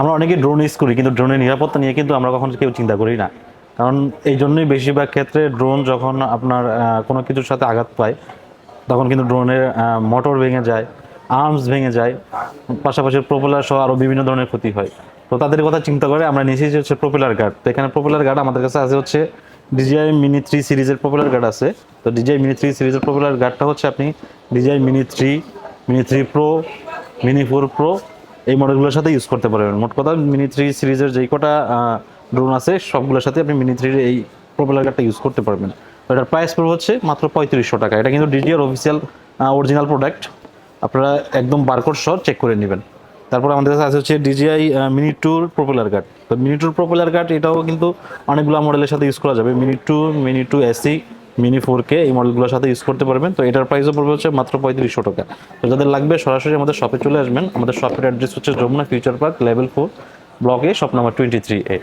আমরা অনেকে drone use করি, কিন্তু ড্রোনের নিরাপত্তা নিয়ে কিন্তু আমরা কখনো কেউ চিন্তা করি না। কারণ এই জন্যই বেশিরভাগ ক্ষেত্রে ড্রোন যখন আপনার কোনো কিছুর সাথে আঘাত পায়, তখন কিন্তু ড্রোনের মোটর ভেঙে যায় আর্মস ভেঙে যায়, পাশাপাশি প্রপেলার সহ আরও বিভিন্ন ধরনের ক্ষতি হয়। তো তাদের কথা চিন্তা করে আমরা নিয়েছি হচ্ছে প্রপেলার গার্ড তো এখানে প্রপেলার গার্ড আমাদের কাছে আছে হচ্ছে ডিজিআই মিনি থ্রি সিরিজের প্রপেলার গার্ড আছে। তো ডিজিআই মিনি থ্রি সিরিজের প্রপেলার গার্ডটা হচ্ছে আপনি DJI mini three mini three pro mini four pro এই মডেলগুলোর সাথে ইউজ করতে পারবেন। মোট কথা মিনি থ্রি সিরিজের যেই কটা ড্রোন আছে, সবগুলোর সাথে আপনি মিনি থ্রির এই প্রপেলার গার্ডটা ইউজ করতে পারবেন। এটার প্রাইস পড়বে হচ্ছে মাত্র পঁয়ত্রিশশো টাকা। এটা কিন্তু ডিজিআর অফিসিয়াল অরিজিনাল প্রোডাক্ট আপনারা একদম বারকোড সহ চেক করে নেবেন। তারপর আমাদের কাছে আছে হচ্ছে ডিজিআই মিনি টুর প্রপেলার গার্ড তো মিনি টুর প্রপেলার গার্ড এটাও কিন্তু অনেকগুলো মডেলের সাথে ইউজ করা যাবে। Mini two mini two SE mini four K এই মডেলগুলোর সাথে ইউজ করতে পারবেন। তো এটার প্রাইসও পড়বে হচ্ছে মাত্র পঁয়ত্রিশশো টাকা। তো যাদের লাগবে, সরাসরি আমাদের শপে চলে আসবেন। আমাদের শপের অ্যাড্রেস হচ্ছে Jamuna future park level four ব্লকে shop number twenty three A